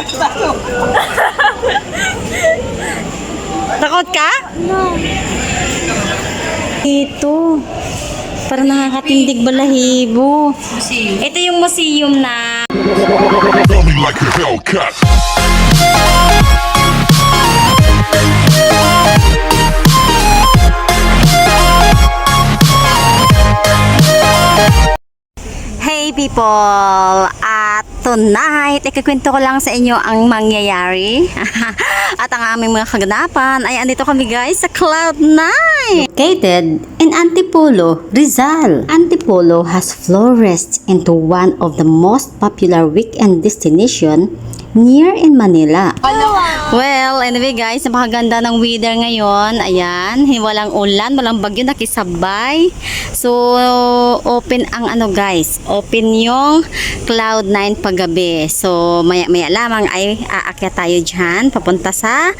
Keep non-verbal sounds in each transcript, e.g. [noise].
[laughs] Takot ka? No. Ito. Para nakakatindig balahibo. Ito yung museum na Tell me like a Hellcat. Hey people! Tonight, ikakwento ko lang sa inyo ang mangyayari. [laughs] At ang aming mga kaganapan ay andito kami guys sa Cloud9! Located in Antipolo, Rizal. Antipolo has flourished into one of the most popular weekend destination near in Manila. Well, anyway guys, napakaganda ng weather ngayon. Ayan, walang ulan, walang bagyo, nakisabay. So, open ang ano guys, open yung Cloud9 paggabi. So, maya, maya lamang ay aakyat tayo dyan, papunta sa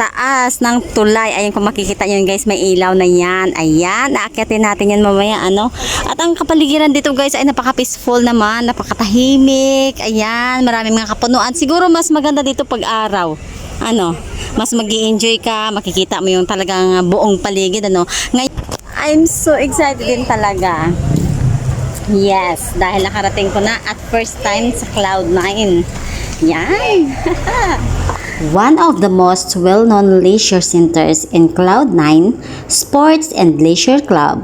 taas ng tulay. Ayan kung makikita nyo guys, may ilaw na yan. Ayan, naakyatin natin yan mamaya ano. At ang kapaligiran dito guys ay napaka-peaceful naman, napakatahimik. Ayan, maraming mga kapunuan. Siguro mas maganda dito pag araw. Ano, mas mag enjoy ka, makikita mo yung talagang buong paligid ano. Ngayon, I'm so excited din talaga. Yes, dahil nakarating ko na at first time sa Cloud9. Yan. [laughs] One of the most well-known leisure centers in Cloud9, Sports and Leisure Club,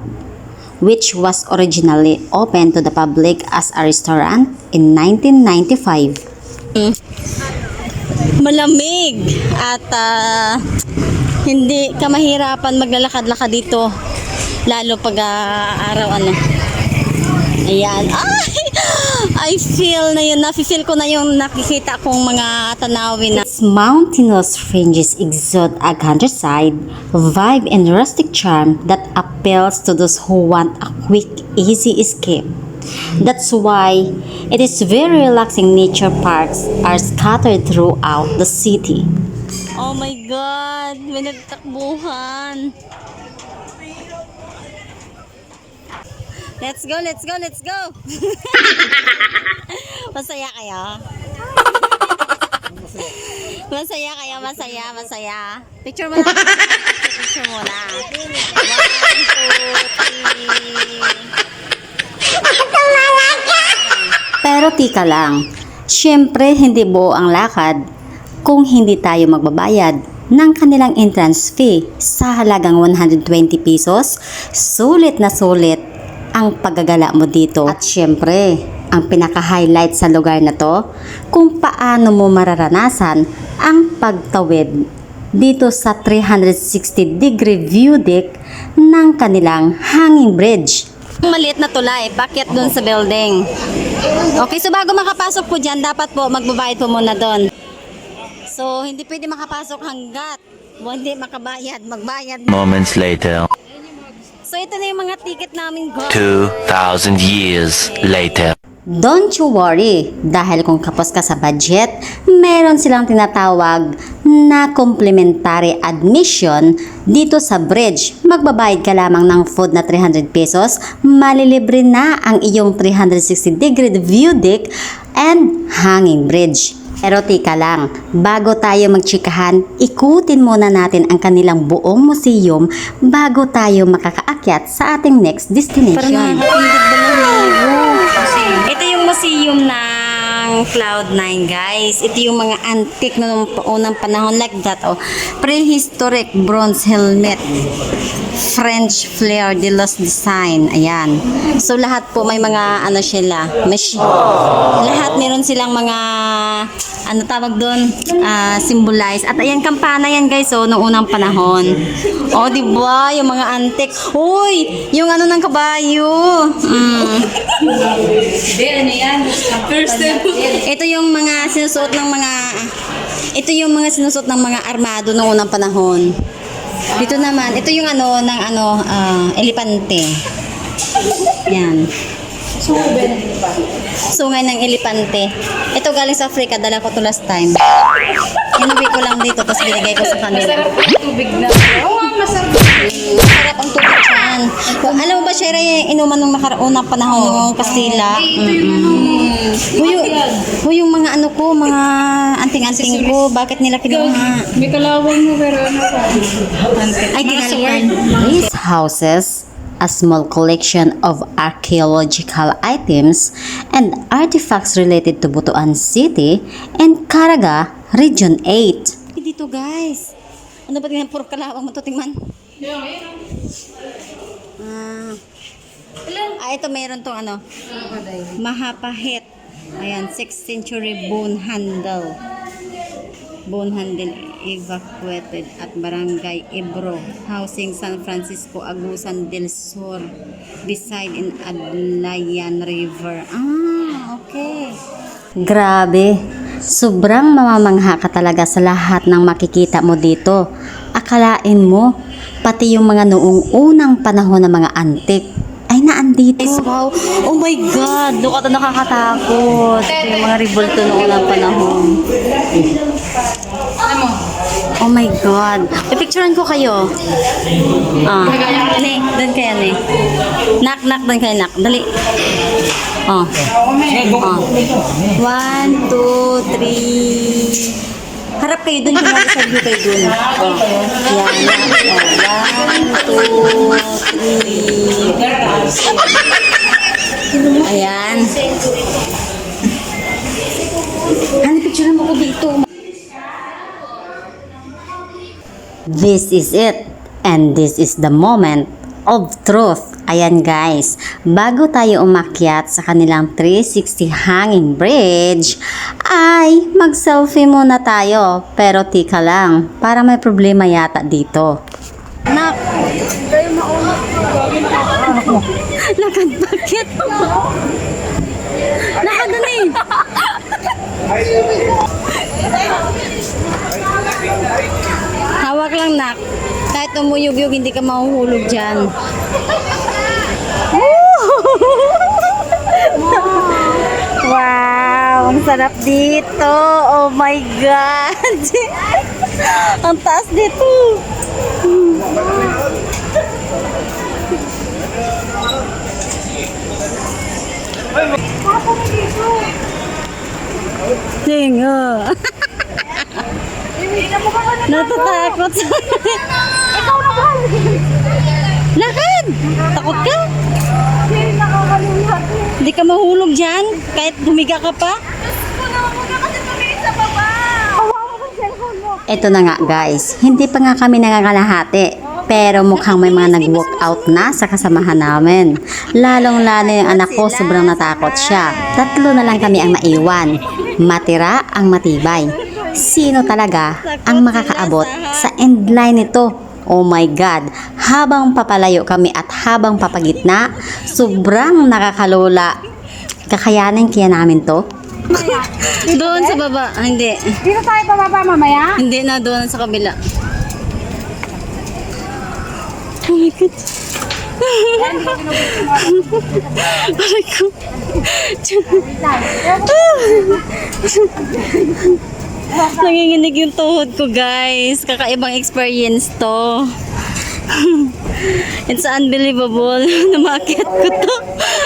which was originally opened to the public as a restaurant in 1995. Malamig at ah, hindi ka mahirapan maglalakad-lakad dito lalo pag ah, araw ano. Ayan. Ay! I feel na yun. Nafe-feel ko na yung nakikita kong mga tanawin na Its mountainous ranges exude a countryside vibe and rustic charm that appeals to those who want a quick, easy escape. That's why it is very relaxing nature parks are scattered throughout the city. Oh my God! May nagtakbuhan! Let's go, let's go, let's go! [laughs] masaya kayo? [laughs] masaya kayo, masaya, masaya. Picture mo [laughs] na. Picture muna. One, two, three. Pero tika lang, syempre hindi buo ang lakad kung hindi tayo magbabayad ng kanilang entrance fee sa halagang 120 pesos. Sulit na sulit ang paggagala mo dito. At syempre, ang pinaka-highlight sa lugar na to, kung paano mo mararanasan ang pagtawid dito sa 360 degree view deck ng kanilang hanging bridge. Maliit na tulay, packet dun sa building. Okay, so bago makapasok po dyan, dapat po magbabayad po muna doon. So, hindi pwede makapasok hanggat hindi makabayad, magbayad. Moments later, So, ito na yung mga ticket namin go. 2,000 years later. Don't you worry, dahil kung kapos ka sa budget, meron silang tinatawag na complimentary admission dito sa bridge. Magbabayad ka lamang ng food na 300 pesos, malilibre na ang iyong 360 degree view deck and hanging bridge. Pero tika lang, bago tayo magtsikahan, ikutin muna natin ang kanilang buong museum bago tayo makakaakyat sa ating next destination. Ito yung museum ng Cloud9 guys. Ito yung mga antique noong unang panahon like that. Oh. Prehistoric bronze helmet. French fleur de los design. Ayan. So lahat po may mga ano sila. May, sh- lahat meron silang mga ano tawag doon ah, symbolize. At ayan kampana yan guys oh noong unang panahon. Oh, di ba? Yung mga antique. Uy, yung ano ng kabayo. Mm. Ito yung mga sinusuot ng mga ito yung mga sinusuot ng mga armado noong unang panahon. Dito naman, ito yung ano ng ano ah, elepante. Yan. Sungay ng elepante. Ito galing sa Africa, dala ko to last time. Inuwi ko lang dito, tapos binigay ko sa kanila. Tubig na. Oo, oh, masarap. Masarap ang tubig dyan. Alam mo ba, Shera, yung inuman nung nakaraunang panahon ng Kastila? Mm-mm. Huy, yung, huy, yung mga ano ko, mga anting-anting ko, bakit nila kinuha? May kalawang mo, pero ano pa? Ay, kinalitan. These houses, a small collection of archaeological items and artifacts related to Butuan City and Caraga, Region 8. Dito guys. Ano ba tingnan? Puro kalawang mo to tingnan. Ah. Ah, ito mayroon tong ano. Mahapahit. Ayan, 6th century bone handle. Bone handle evacuated at Barangay Ebro, housing San Francisco, Agusan del Sur, beside in Adlayan River. Ah, okay. Grabe. Sobrang mamamangha ka talaga sa lahat ng makikita mo dito. Akalain mo, pati yung mga noong unang panahon ng mga antik naandito. wow. Oh my God. Doon ka to nakakatakot. Yung mga revolto noong unang panahon. Oh my God. Pipicturean ko kayo. Ah. Ne, doon kaya ne. Nak, nak, doon kayo nak. Dali. Oh. Oh. One, two, three. Harap kayo. Kung sa view kayo doon. Oh. Yan. Oh. One, two, three. Ayan. Ano, picture mo ko dito. This is it. And this is the moment of truth. Ayan guys, bago tayo umakyat sa kanilang 360 hanging bridge, ay mag-selfie muna tayo. Pero tika lang, para may problema yata dito. Nak! Lakad [laughs] bakit? Lakad na eh! Hawak lang nak. Kahit umuyog-yog, hindi ka mahuhulog dyan. wow! Ang sarap dito! Oh my God! [laughs] ang taas dito! Tingo! Natatakot sa Ikaw na ba? Lakad! Takot ka? Hindi ka mahulog dyan? Kahit humiga ka pa? Ito na nga guys, hindi pa nga kami nangangalahati. Pero mukhang may mga nag-workout na sa kasamahan namin. Lalong-lalo yung anak ko, sobrang natakot siya. Tatlo na lang kami ang naiwan. Matira ang matibay. Sino talaga ang makakaabot sa end line nito? Oh my God! Habang papalayo kami at habang papagitna, sobrang nakakalola. Kakayanin kaya namin to? [laughs] doon sa baba. Ah, Hindi. dito tayo pababa mamaya. Hindi na doon sa kabila. Oh my God. Aray ko. Nanginginig yung tuhod ko guys. Kakaibang experience to. [laughs] It's unbelievable. [laughs] Namakit ko to.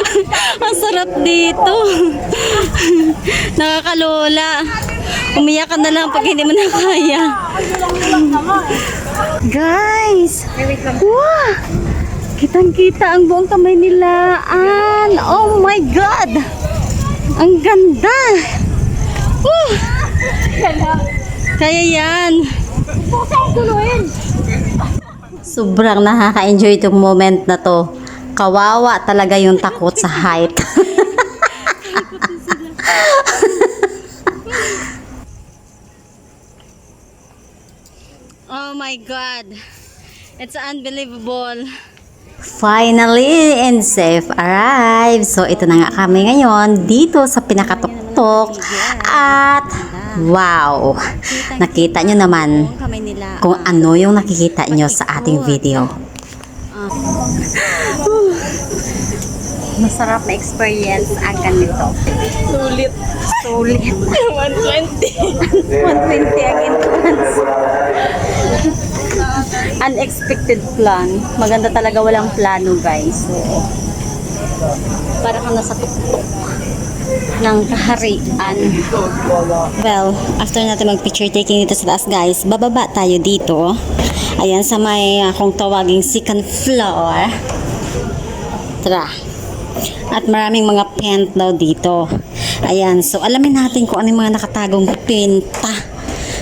[laughs] Ang sarap dito. Nakakalola. Umiyak ka na lang pag hindi mo na kaya. Guys! Wow! Kitang-kita ang buong kamay nilaan. Oh my God! Ang ganda! Woo! Kaya yan. Sobrang nakaka-enjoy itong moment na to. Kawawa talaga yung takot sa height. [laughs] oh my God. It's unbelievable. Finally, and safe arrived. So, ito na nga kami ngayon dito sa pinakatuktok. At, wow! Nakita nyo naman kung ano yung nakikita nyo sa ating video. [laughs] masarap na experience ang ganito. Sulit. Sulit. [laughs] 120. 120 [laughs] ang entrance. Unexpected plan. Maganda talaga walang plano guys. So, para kang nasa tuktok ng kaharian. Well, after natin mag-picture taking dito sa taas guys, bababa tayo dito. Ayan sa may uh, kung tawaging second floor. Tara. At maraming mga pent daw dito. Ayan, so alamin natin kung ano yung mga nakatagong pinta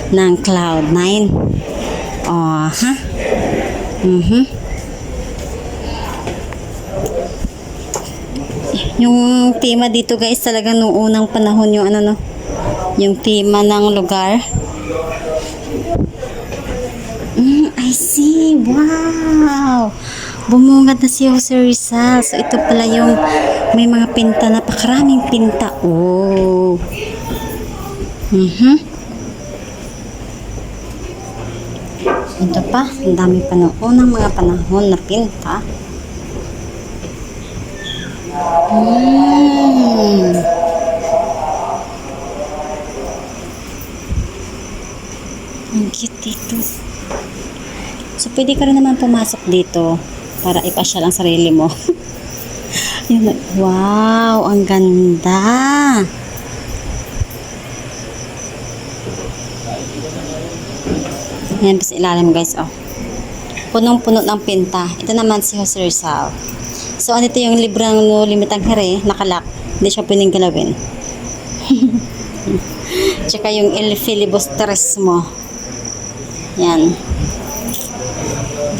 ng Cloud9. Oh, ha? Mhm. Yung tema dito guys, talaga nung unang panahon yung ano no, yung tema ng lugar. Mm, I see. Wow. Bumungad na si Jose Rizal. So, ito pala yung may mga pinta, napakaraming pinta. Oh. Mhm. Ito pa, ang dami pa noong unang mga panahon na pinta. Mm. Ang cute dito. So, pwede ka rin naman pumasok dito para ipasyal ang sarili mo. [laughs] Wow, ang ganda. Yan pa sa ilalim guys, oh. Punong-puno ng pinta. Ito naman si Jose Rizal. So, ano ito yung libro ng No Limitang Here, nakalak. Hindi siya pwedeng galawin. [laughs] Tsaka yung El Filibusteres mo. Yan.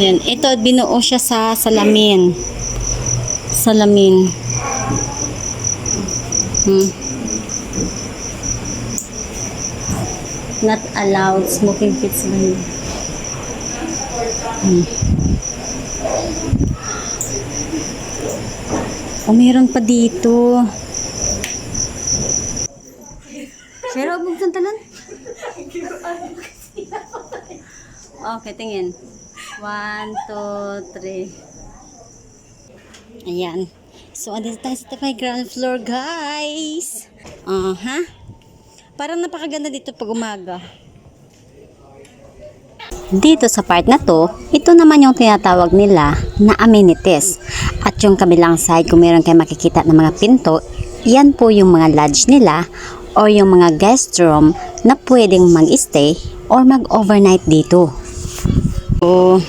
Yan. Ito, binuo siya sa salamin. Salamin. Hmm. Not allowed smoking pits yun? Hmm. Oh, meron pa dito. Pero, buksan talan. Okay, tingin. One, two, three. Ayan. So, andito tayo sa may ground floor, guys. Aha. Parang napakaganda dito pag umaga. Dito sa part na to, ito naman yung tinatawag nila na amenities. At yung kabilang side, kung meron kayo makikita ng mga pinto, yan po yung mga lodge nila or yung mga guest room na pwedeng mag-stay or mag-overnight dito. So,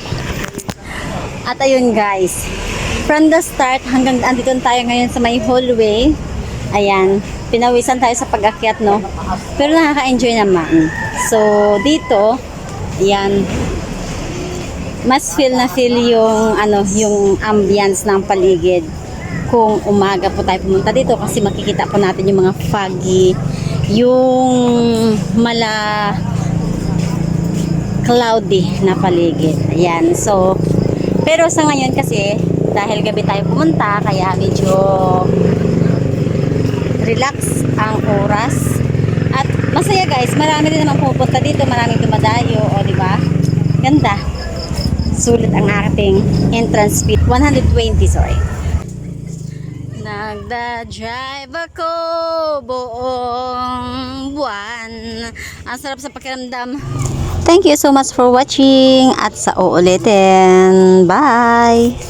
at ayun guys, from the start hanggang andito tayo ngayon sa may hallway. Ayan, pinawisan tayo sa pag-akyat, no? Pero nakaka-enjoy naman. So, dito, ayan, mas feel na feel yung, ano, yung ambience ng paligid kung umaga po tayo pumunta dito kasi makikita po natin yung mga foggy, yung mala cloudy na paligid. Ayan. So, pero sa ngayon kasi, dahil gabi tayo pumunta, kaya medyo relax ang oras. At masaya guys, marami din naman pupunta dito, maraming dumadayo, o di ba? Sulit ang ating entrance fee. 120, sorry. Nagda-drive ako buong buwan. Ang sarap sa pakiramdam. Thank you so much for watching at sa uulitin. Bye!